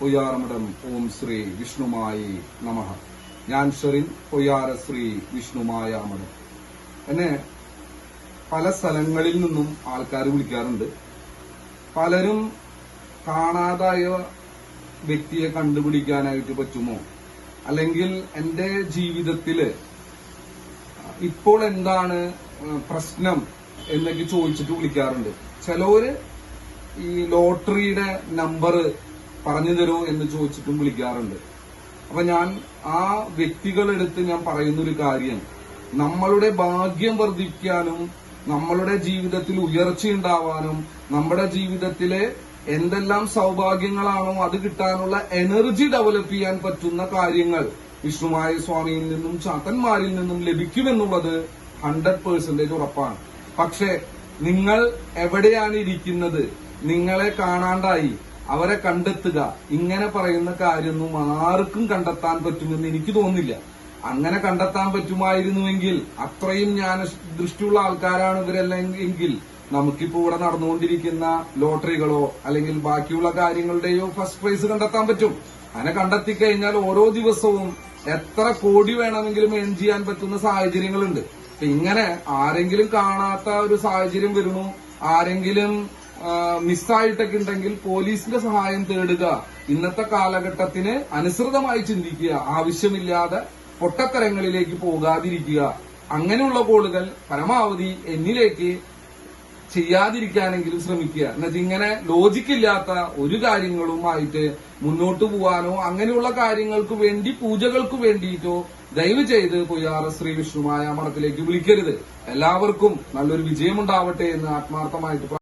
പൊയ്യാറമഠം ഓം ശ്രീ വിഷ്ണുമായി നമഃ. ഞാൻ ഷെറിൻ പൊയ്യാര ശ്രീ വിഷ്ണുമായ മഠം എന്നെ പല സ്ഥലങ്ങളിൽ നിന്നും ആൾക്കാർ വിളിക്കാറുണ്ട്. പലരും കാണാതായ വ്യക്തിയെ കണ്ടുപിടിക്കാനായിട്ട് പറ്റുമോ? അല്ലെങ്കിൽ എന്റെ ജീവിതത്തിൽ ഇപ്പോൾ എന്താണ് പ്രശ്നം എന്നൊക്കെ ചോദിച്ചിട്ട് വിളിക്കാറുണ്ട്. ചിലവര് ഈ ലോട്ടറിയുടെ നമ്പർ പറഞ്ഞു തരുമോ എന്ന് ചോദിച്ചിട്ടും വിളിക്കാറുണ്ട്. അപ്പൊ ഞാൻ ആ വ്യക്തികളെടുത്ത് ഞാൻ പറയുന്ന ഒരു കാര്യം. നമ്മളുടെ ഭാഗ്യം വർദ്ധിക്കാനും നമ്മളുടെ ജീവിതത്തിൽ ഉയർച്ചയുണ്ടാവാനും നമ്മുടെ ജീവിതത്തിലെ എന്തെല്ലാം സൗഭാഗ്യങ്ങളാണോ അത് കിട്ടാനുള്ള എനർജി ഡെവലപ്പ് ചെയ്യാൻ പറ്റുന്ന കാര്യങ്ങൾ വിഷ്ണുമായ സ്വാമിയിൽ നിന്നും ചാത്തന്മാരിൽ നിന്നും ലഭിക്കുമെന്നുള്ളത് ഹൺഡ്രഡ് പേഴ്സെന്റേജ് ഉറപ്പാണ്. പക്ഷെ നിങ്ങൾ എവിടെയാണ് ഇരിക്കുന്നത്? നിങ്ങളെ കാണാണ്ടായി. അവരെ കണ്ടെത്തുക. ഇങ്ങനെ പറയുന്ന കാര്യമൊന്നും ആർക്കും കണ്ടെത്താൻ പറ്റുമെന്ന് എനിക്ക് തോന്നില്ല അങ്ങനെ കണ്ടെത്താൻ പറ്റുമായിരുന്നുവെങ്കിൽ അത്രയും ഞാൻ ദൃഷ്ടിയുള്ള ആൾക്കാരാണ് ഇവരല്ലെങ്കിൽ നമുക്കിപ്പോ ഇവിടെ നടന്നുകൊണ്ടിരിക്കുന്ന ലോട്ടറികളോ അല്ലെങ്കിൽ ബാക്കിയുള്ള കാര്യങ്ങളുടെയോ ഫസ്റ്റ് പ്രൈസ് കണ്ടെത്താൻ പറ്റും. അങ്ങനെ കണ്ടെത്തി കഴിഞ്ഞാൽ ഓരോ ദിവസവും എത്ര കോടി വേണമെങ്കിലും ഏൺ ചെയ്യാൻ പറ്റുന്ന സാഹചര്യങ്ങളുണ്ട്. ഇങ്ങനെ ആരെങ്കിലും കാണാത്ത ഒരു സാഹചര്യം വരുന്നു. ആരെങ്കിലും മിസ്സായിട്ടൊക്കെ ഉണ്ടെങ്കിൽ പോലീസിന്റെ സഹായം തേടുക. ഇന്നത്തെ കാലഘട്ടത്തിന് അനുസൃതമായി ചിന്തിക്കുക. ആവശ്യമില്ലാതെ പൊട്ടത്തരങ്ങളിലേക്ക് പോകാതിരിക്കുക. അങ്ങനെയുള്ള കോളുകൾ പരമാവധി എന്നിലേക്ക് ചെയ്യാതിരിക്കാനെങ്കിലും ശ്രമിക്കുക. എന്നുവെച്ചാൽ ഇങ്ങനെ ലോജിക്കില്ലാത്ത ഒരു കാര്യങ്ങളുമായിട്ട് മുന്നോട്ട് പോവാനോ അങ്ങനെയുള്ള കാര്യങ്ങൾക്ക് വേണ്ടി പൂജകൾക്ക് വേണ്ടിയിട്ടോ ദയവ് ചെയ്ത് പുയാർ ശ്രീ വിഷ്ണുമായ മഠത്തിലേക്ക് വിളിക്കരുത്. എല്ലാവർക്കും നല്ലൊരു വിജയമുണ്ടാവട്ടെ എന്ന് ആത്മാർത്ഥമായിട്ട്